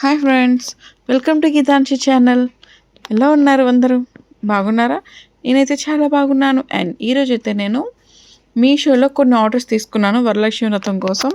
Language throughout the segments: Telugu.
Hi friends welcome to Geetanshi channel. ఎలా ఉన్నారు అందరూ? బాగున్నారా? నేనైతే చాలా బాగున్నాను. అండ్ ఈరోజు అయితే నేను మీషోలో కొన్ని ఆర్డర్స్ తీసుకున్నాను వరలక్ష్మి వ్రతం కోసం.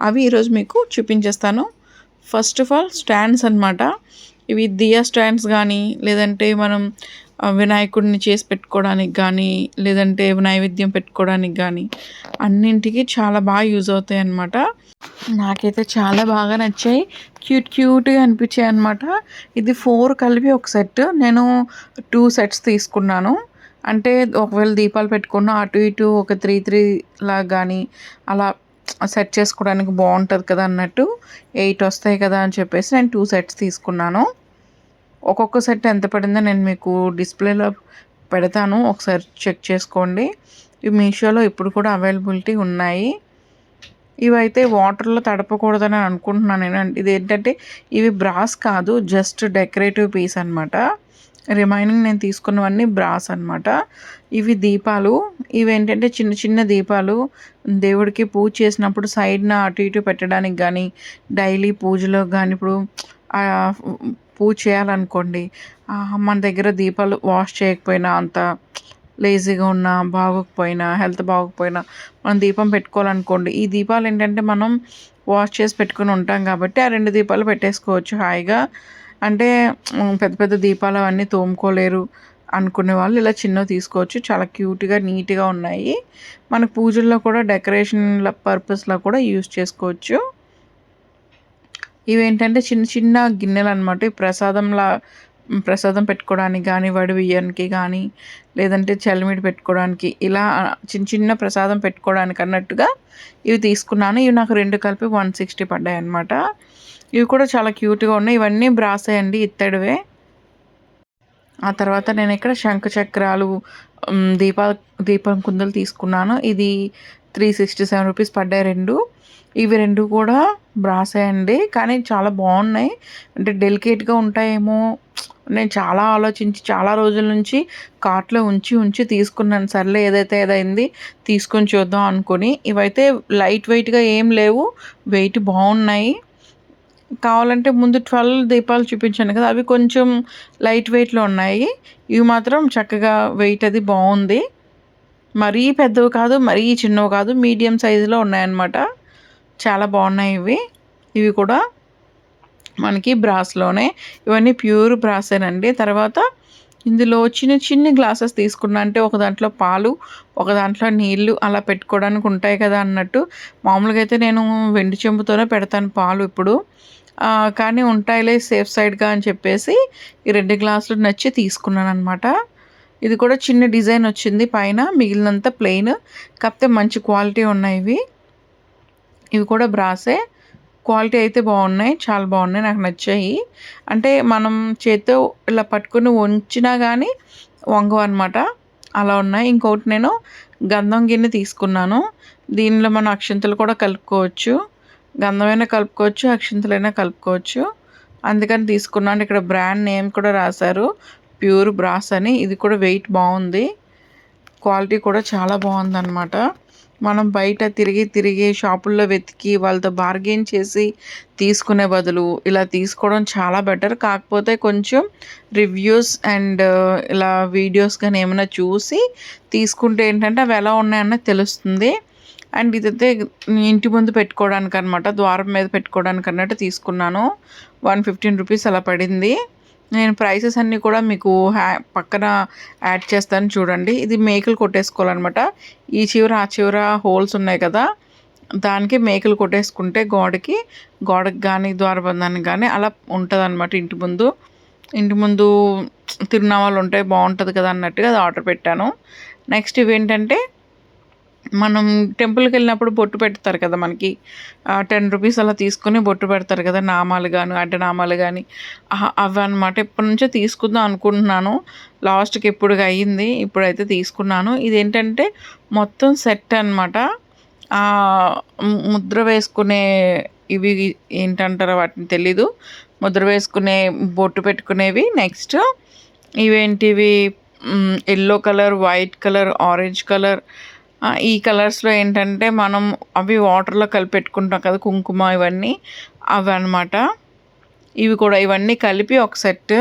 అవి ఈరోజు మీకు చూపించేస్తాను. ఫస్ట్ ఆఫ్ ఆల్ స్టాండ్స్ అనమాట ఇవి దియా స్టాండ్స్ కానీ లేదంటే మనం వినాయకుడిని చేసి పెట్టుకోవడానికి కానీ లేదంటే నైవేద్యం పెట్టుకోవడానికి కానీ అన్నింటికి చాలా బాగా యూజ్ అవుతాయి అన్నమాట. నాకైతే చాలా బాగా నచ్చాయి. క్యూట్ క్యూట్గా అనిపించాయి అనమాట ఇది ఫోర్ కలిపి ఒక సెట్. నేను టూ సెట్స్ తీసుకున్నాను. అంటే ఒకవేళ దీపాలు పెట్టుకున్న అటు ఇటు ఒక త్రీ త్రీ లాగా కానీ అలా సెట్ చేసుకోవడానికి బాగుంటుంది కదా అన్నట్టు. ఎయిట్ వస్తాయి కదా అని చెప్పేసి నేను టూ సెట్స్ తీసుకున్నాను. ఒక్కొక్క సెట్ ఎంత పడిందో నేను మీకు డిస్ప్లేలో పెడతాను. ఒకసారి చెక్ చేసుకోండి. ఇవి మీషోలో ఇప్పుడు కూడా అవైలబిలిటీ ఉన్నాయి. ఇవైతే వాటర్లో తడపకూడదని అనుకుంటున్నాను నేను. ఇది ఏంటంటే ఇవి బ్రాస్ కాదు జస్ట్ డెకరేటివ్ పీస్ అనమాట రిమైనింగ్ నేను తీసుకున్నవన్నీ బ్రాస్ అనమాట ఇవి దీపాలు. ఇవి ఏంటంటే చిన్న చిన్న దీపాలు. దేవుడికి పూజ చేసినప్పుడు సైడ్న అటు ఇటు పెట్టడానికి కానీ డైలీ పూజలో కానీ ఇప్పుడు పూజ చేయాలనుకోండి మన దగ్గర దీపాలు వాష్ చేయకపోయినా అంత లేజీగా ఉన్నా బాగోకపోయినా హెల్త్ బాగోకపోయినా మనం దీపం పెట్టుకోవాలనుకోండి ఈ దీపాలు ఏంటంటే మనం వాష్ చేసి పెట్టుకుని ఉంటాం కాబట్టి ఆ రెండు దీపాలు పెట్టేసుకోవచ్చు హాయిగా. అంటే పెద్ద పెద్ద దీపాలు అవన్నీ తోముకోలేరు అనుకునే వాళ్ళు ఇలా చిన్నవి తీసుకోవచ్చు చాలా క్యూట్గా నీట్గా ఉన్నాయి. మన పూజల్లో కూడా డెకరేషన్ పర్పస్లో కూడా యూస్ చేసుకోవచ్చు. ఇవేంటంటే చిన్న చిన్న గిన్నెలు అనమాట ఈ ప్రసాదంలా ప్రసాదం పెట్టుకోవడానికి కానీ వడి బియ్యానికి కానీ లేదంటే చలిమిడి పెట్టుకోవడానికి ఇలా చిన్న చిన్న ప్రసాదం పెట్టుకోవడానికి అన్నట్టుగా ఇవి తీసుకున్నాను. ఇవి నాకు రెండు కలిపి వన్ సిక్స్టీ పడ్డాయి అనమాట ఇవి కూడా చాలా క్యూట్గా ఉన్నాయి. ఇవన్నీ బ్రాసే అండి ఇత్తడివే. ఆ తర్వాత నేను ఇక్కడ శంఖ చక్రాలు దీపా దీపం కుందలు తీసుకున్నాను. ఇది త్రీ సిక్స్టీ సెవెన్ రూపీస్ పడ్డాయి రెండు. ఇవి రెండు కూడా బ్రాసే అండి. కానీ చాలా బాగున్నాయి. అంటే డెలికేట్గా ఉంటాయేమో. నేను చాలా ఆలోచించి చాలా రోజుల నుంచి కార్ట్లో ఉంచి ఉంచి తీసుకున్నాను. సర్లే ఏదైతే ఏదైంది తీసుకొని చూద్దాం అనుకుని. ఇవైతే లైట్ వెయిట్గా ఏం లేవు. వెయిట్ బాగున్నాయి. కావాలంటే ముందు ట్వెల్వ్ దీపాలు చూపించాను కదా. అవి కొంచెం లైట్ వెయిట్లో ఉన్నాయి. ఇవి మాత్రం చక్కగా వెయిట్ అది బాగుంది. మరీ పెద్దవి కాదు మరీ చిన్నవి కాదు మీడియం సైజులో ఉన్నాయన్నమాట. చాలా బాగున్నాయి ఇవి. ఇవి కూడా మనకి బ్రాస్లోనే ఇవన్నీ ప్యూర్ బ్రాసేనండి తర్వాత ఇందులో చిన్న చిన్న గ్లాసెస్ తీసుకున్నా అంటే ఒక దాంట్లో పాలు ఒక దాంట్లో నీళ్ళు అలా పెట్టుకోవడానికి ఉంటాయి కదా అన్నట్టు. మామూలుగా అయితే నేను వెండి చెంబుతోనే పెడతాను పాలు ఇప్పుడు. కానీ ఉంటాయిలే సేఫ్ సైడ్గా అని చెప్పేసి ఈ రెండు గ్లాసులు నచ్చి తీసుకున్నాను అనమాట ఇది కూడా చిన్న డిజైన్ వచ్చింది పైన. మిగిలినంత ప్లెయిన్ కాకపోతే మంచి క్వాలిటీ ఉన్నాయి ఇవి. ఇవి కూడా బ్రాసే. క్వాలిటీ అయితే బాగున్నాయి. చాలా బాగున్నాయి. నాకు నచ్చాయి. అంటే మనం చేత్తో ఇలా పట్టుకుని ఉంచినా కానీ వంగవు అనమాట అలా ఉన్నాయి. ఇంకొకటి నేను గంధం గిన్నె తీసుకున్నాను. దీనిలో మనం అక్షింతలు కూడా కలుపుకోవచ్చు. గంధమైనా కలుపుకోవచ్చు. అక్షింతలైనా కలుపుకోవచ్చు. అందుకని తీసుకున్నాను. ఇక్కడ బ్రాండ్ నేమ్ కూడా రాశారు. ప్యూర్ బ్రాస్ అని. ఇది కూడా వెయిట్ బాగుంది. క్వాలిటీ కూడా చాలా బాగుందన్నమాట. మనం బయట తిరిగి తిరిగి షాపుల్లో వెతికి వాళ్ళతో బార్గెన్ చేసి తీసుకునే బదులు ఇలా తీసుకోవడం చాలా బెటర్ కాకపోతే కొంచెం రివ్యూస్ అండ్ uh, ఇలా వీడియోస్ కానీ ఏమైనా చూసి తీసుకుంటే ఏంటంటే అవి ఎలా ఉన్నాయన్నది తెలుస్తుంది. అండ్ ఇదైతే ఇంటి ముందు పెట్టుకోవడానికి అనమాట ద్వారం మీద పెట్టుకోవడానికి అన్నట్టు తీసుకున్నాను. వన్ ఫిఫ్టీన్ రూపీస్ అలా పడింది. నేను ప్రైసెస్ అన్నీ కూడా మీకు హ్యా పక్కన యాడ్ చేస్తాను చూడండి. ఇది మేకలు కొట్టేసుకోవాలన్నమాట. ఈ చివర ఆ చివర హోల్స్ ఉన్నాయి కదా దానికి మేకలు కొట్టేసుకుంటే గోడకి గోడకి కానీ ద్వారబంధానికి కానీ అలా ఉంటుంది అనమాట ఇంటి ముందు. ఇంటి ముందు తిరునామాలు ఉంటే బాగుంటుంది కదా అన్నట్టుగా అది ఆర్డర్ పెట్టాను. నెక్స్ట్ ఇవేంటంటే మనం టెంపుల్కి వెళ్ళినప్పుడు బొట్టు పెడతారు కదా మనకి. టెన్ రూపీస్ అలా తీసుకుని బొట్టు పెడతారు కదా నామాలు కానీ అడ్డనామాలు కానీ అవి అనమాట ఎప్పటి నుంచో తీసుకుందాం అనుకుంటున్నాను. లాస్ట్కి ఎప్పుడు అయ్యింది ఇప్పుడైతే తీసుకున్నాను. ఇదేంటంటే మొత్తం సెట్ అనమాట ముద్ర వేసుకునే ఇవి ఏంటంటారో వాటిని తెలీదు. ముద్ర వేసుకునే బొట్టు పెట్టుకునేవి. Next ఇవేంటివి? Yellow colour white colour orange colour ఈ కలర్స్లో ఏంటంటే మనం అవి వాటర్లో కలిపి పెట్టుకుంటాం కదా కుంకుమ ఇవన్నీ. అవి అనమాట ఇవి కూడా ఇవన్నీ కలిపి ఒక సెట్.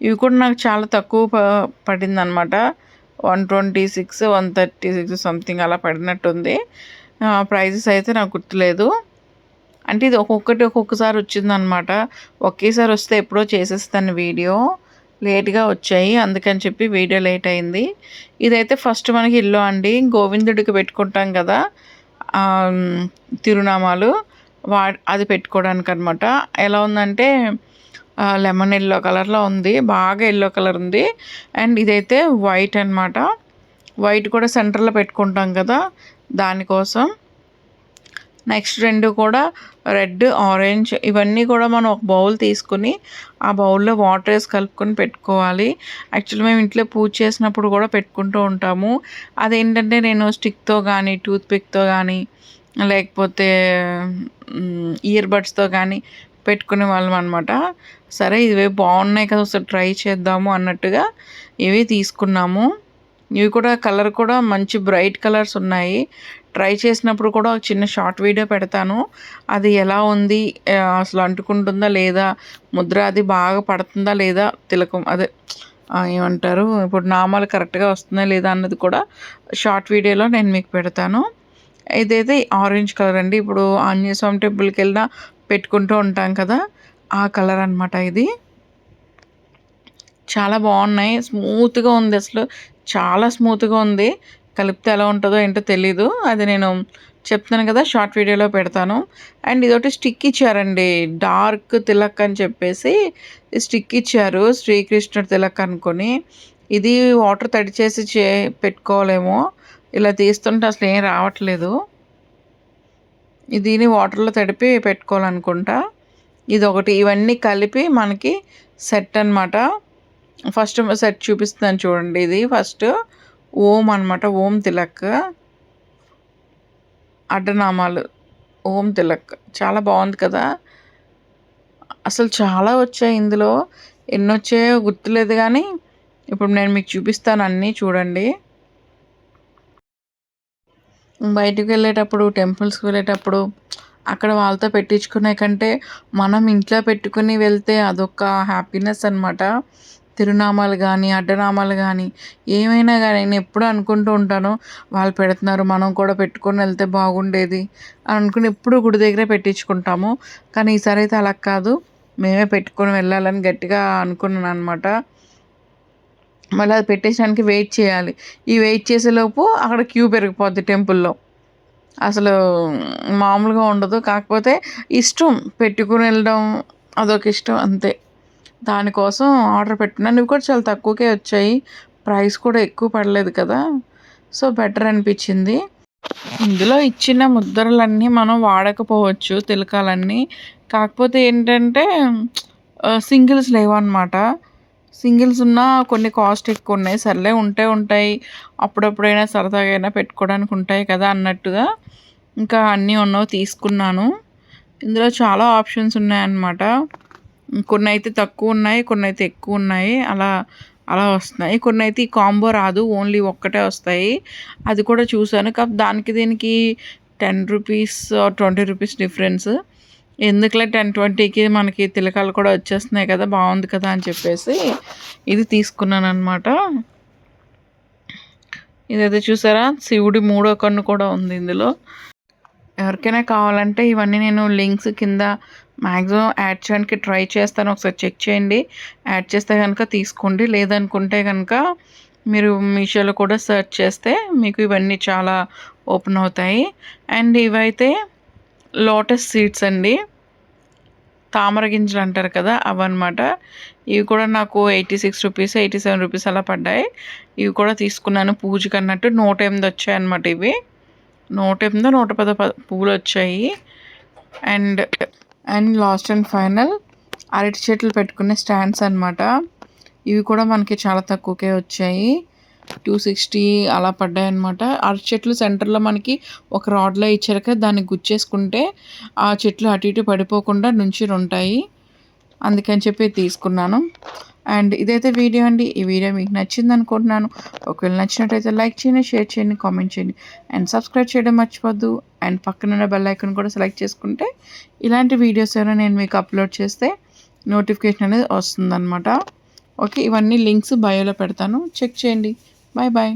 ఇవి కూడా నాకు చాలా తక్కువ ప పడింది అనమాట one twenty six one thirty six something అలా పడినట్టుంది. ప్రైజెస్ అయితే నాకు గుర్తులేదు. అంటే ఇది ఒక్కొక్కటి ఒక్కొక్కసారి వచ్చిందనమాట ఒకేసారి వస్తే ఎప్పుడో చేసేస్తాను వీడియో. లేట్గా వచ్చాయి. అందుకని చెప్పి వీడియో లేట్ అయింది. ఇదైతే ఫస్ట్ మనకి ఇల్లు అండి. గోవిందుడికి పెట్టుకుంటాం కదా. తిరునామాలు. వా అది పెట్టుకోవడానికి అనమాట ఎలా ఉందంటే లెమన్ ఎల్లో కలర్లో ఉంది. బాగా ఎల్లో కలర్ ఉంది. అండ్ ఇదైతే వైట్ అనమాట వైట్ కూడా సెంటర్లో పెట్టుకుంటాం కదా దానికోసం. నెక్స్ట్ రెండు కూడా రెడ్ ఆరెంజ్ ఇవన్నీ కూడా మనం ఒక బౌల్ తీసుకుని ఆ బౌల్లో వాటర్ వేసి కలుపుకొని పెట్టుకోవాలి. యాక్చువల్లీ మేము ఇంట్లో పూజ చేసినప్పుడు కూడా పెట్టుకుంటూ ఉంటాము. అదేంటంటే నేను స్టిక్తో కానీ టూత్పిక్తో కానీ లేకపోతే ఇయర్ బడ్స్తో కానీ పెట్టుకునే వాళ్ళం అనమాట సరే ఇవే బాగున్నాయి కదా ఒకసారి ట్రై చేద్దాము అన్నట్టుగా ఇవి తీసుకున్నాము. ఇవి కూడా కలర్ కూడా మంచి బ్రైట్ కలర్స్ ఉన్నాయి. ట్రై చేసినప్పుడు కూడా ఒక చిన్న షార్ట్ వీడియో పెడతాను. అది ఎలా ఉంది అసలు అంటుకుంటుందా లేదా ముద్ర అది బాగా పడుతుందా లేదా తిలకం అదే ఏమంటారు ఇప్పుడు నామాలు కరెక్ట్గా వస్తుందా లేదా అన్నది కూడా షార్ట్ వీడియోలో నేను మీకు పెడతాను. ఇదైతే ఆరెంజ్ కలర్ అండి. ఇప్పుడు ఆంజనేయ స్వామి టెంపుల్కి వెళ్ళినా పెట్టుకుంటూ ఉంటాం కదా ఆ కలర్ అనమాట ఇది. చాలా బాగున్నాయి. స్మూత్గా ఉంది అసలు. చాలా స్మూత్గా ఉంది. కలిపితే ఎలా ఉంటుందో ఏంటో తెలీదు. అది నేను చెప్తాను కదా షార్ట్ వీడియోలో పెడతాను. అండ్ ఇదొకటి స్టిక్ ఇచ్చారండి డార్క్ తిలక్ అని చెప్పేసి స్టిక్ ఇచ్చారు శ్రీకృష్ణుడు తిలక్ అనుకొని. ఇది వాటర్ తడిచేసి చే పెట్టుకోవాలేమో. ఇలా తీస్తుంటే అసలు ఏం రావట్లేదు. దీని వాటర్లో తడిపి పెట్టుకోవాలనుకుంటా. ఇది ఒకటి ఇవన్నీ కలిపి మనకి సెట్ అనమాట ఫస్ట్ సెట్ చూపిస్తాను చూడండి ఇది. ఫస్ట్ ఓం అనమాట ఓం తిలక్. అడ్డనామాలు ఓం తిలక్. చాలా బాగుంది కదా. అసలు చాలా వచ్చాయి ఇందులో. ఎన్ని వచ్చాయో గుర్తులేదు కానీ ఇప్పుడు నేను మీకు చూపిస్తాను అన్నీ చూడండి. బయటికి వెళ్ళేటప్పుడు టెంపుల్స్కి వెళ్ళేటప్పుడు అక్కడ వాళ్ళతో పెట్టించుకునే కంటే మనం ఇంట్లో పెట్టుకుని వెళ్తే అదొక హ్యాపీనెస్ అనమాట తిరునామాలు కానీ అడ్డనామాలు కానీ ఏమైనా కానీ నేను ఎప్పుడు అనుకుంటూ ఉంటాను వాళ్ళు పెడుతున్నారు మనం కూడా పెట్టుకొని వెళ్తే బాగుండేది అని అనుకుని ఎప్పుడు గుడి దగ్గరే పెట్టించుకుంటాము. కానీ ఈసారి అయితే అలా కాదు. మేమే పెట్టుకొని వెళ్ళాలని గట్టిగా అనుకున్నాను అనమాట మళ్ళీ అది పెట్టేసడానికి వెయిట్ చేయాలి. ఈ వెయిట్ చేసేలోపు అక్కడ క్యూ పెరిగిపోద్ది టెంపుల్లో. అసలు మామూలుగా ఉండదు. కాకపోతే ఇష్టం పెట్టుకుని వెళ్ళడం అదొక ఇష్టం అంతే. దానికోసం ఆర్డర్ పెట్టినాను ఇవి కూడా చాలా తక్కువకే వచ్చాయి. ప్రైస్ కూడా ఎక్కువ పడలేదు కదా. సో బెటర్ అనిపించింది. ఇందులో ఇచ్చిన ముద్రలన్నీ మనం వాడకపోవచ్చు తిలకాలన్నీ. కాకపోతే ఏంటంటే సింగిల్స్ లేవన్నమాట. సింగిల్స్ ఉన్నా కొన్ని కాస్ట్ ఎక్కువ ఉన్నాయి. సర్లే ఉంటే ఉంటాయి. అప్పుడప్పుడైనా సరదాగా అయినా పెట్టుకోవడానికి ఉంటాయి కదా అన్నట్టుగా ఇంకా అన్నీ ఉన్నవి తీసుకున్నాను. ఇందులో చాలా ఆప్షన్స్ ఉన్నాయన్నమాట. కొన్ని అయితే తక్కువ ఉన్నాయి కొన్ని అయితే ఎక్కువ ఉన్నాయి అలా అలా వస్తున్నాయి. కొన్ని అయితే ఈ కాంబో రాదు ఓన్లీ ఒక్కటే వస్తాయి. అది కూడా చూశాను. కాకపోతే దానికి దీనికి ten rupees twenty rupees difference. ఎందుకులే టెన్ ట్వంటీకి మనకి తిలకాలు కూడా వచ్చేస్తున్నాయి కదా బాగుంది కదా అని చెప్పేసి ఇది తీసుకున్నాను అనమాట ఇదైతే చూసారా? శివుడి మూడో కన్ను కూడా ఉంది ఇందులో. ఎవరికైనా కావాలంటే ఇవన్నీ నేను లింక్స్ కింద మ్యాక్సిమం యాడ్ చేయడానికి ట్రై చేస్తాను. ఒకసారి చెక్ చేయండి. యాడ్ చేస్తే కనుక తీసుకోండి. లేదనుకుంటే కనుక మీరు మీషోలో కూడా సెర్చ్ చేస్తే మీకు ఇవన్నీ చాలా ఓపెన్ అవుతాయి. అండ్ ఇవైతే లోటస్ సీడ్స్ అండి. తామర గింజలు అంటారు కదా అవన్నమాట. ఇవి కూడా నాకు eighty six rupees eighty seven rupees అలా పడ్డాయి. ఇవి కూడా తీసుకున్నాను. పూజకి అన్నట్టు నూట ఎనిమిది వచ్చాయి అన్నమాట ఇవి. నూట ఎనిమిది నూట పద పువ్వులు వచ్చాయి and and last and final అరటి చెట్లు పెట్టుకునే స్టాండ్స్ అనమాట ఇవి కూడా మనకి చాలా తక్కువకే వచ్చాయి. టూ సిక్స్టీ అలా పడ్డాయి అనమాట అరటి చెట్లు సెంటర్లో మనకి ఒక రాడ్లో ఇచ్చాక దాన్ని గుచ్చేసుకుంటే ఆ చెట్లు అటు ఇటు పడిపోకుండా నుంచి ఉంటాయి. అందుకని చెప్పి తీసుకున్నాను. అండ్ ఇదైతే వీడియో అండి. ఈ వీడియో మీకు నచ్చింది అనుకుంటున్నాను ఒకవేళ నచ్చినట్టయితే లైక్ చేయండి షేర్ చేయండి కామెంట్ చేయండి. అండ్ సబ్స్క్రైబ్ చేయడం మర్చిపోద్దు. అండ్ పక్కనున్న బెల్ ఐకన్ కూడా సెలెక్ట్ చేసుకుంటే ఇలాంటి వీడియోస్ ఏమైనా నేను మీకు అప్లోడ్ చేస్తే నోటిఫికేషన్ అనేది వస్తుందన్నమాట. ఓకే ఇవన్నీ లింక్స్ బయోలో పెడతాను. చెక్ చేయండి. Bye bye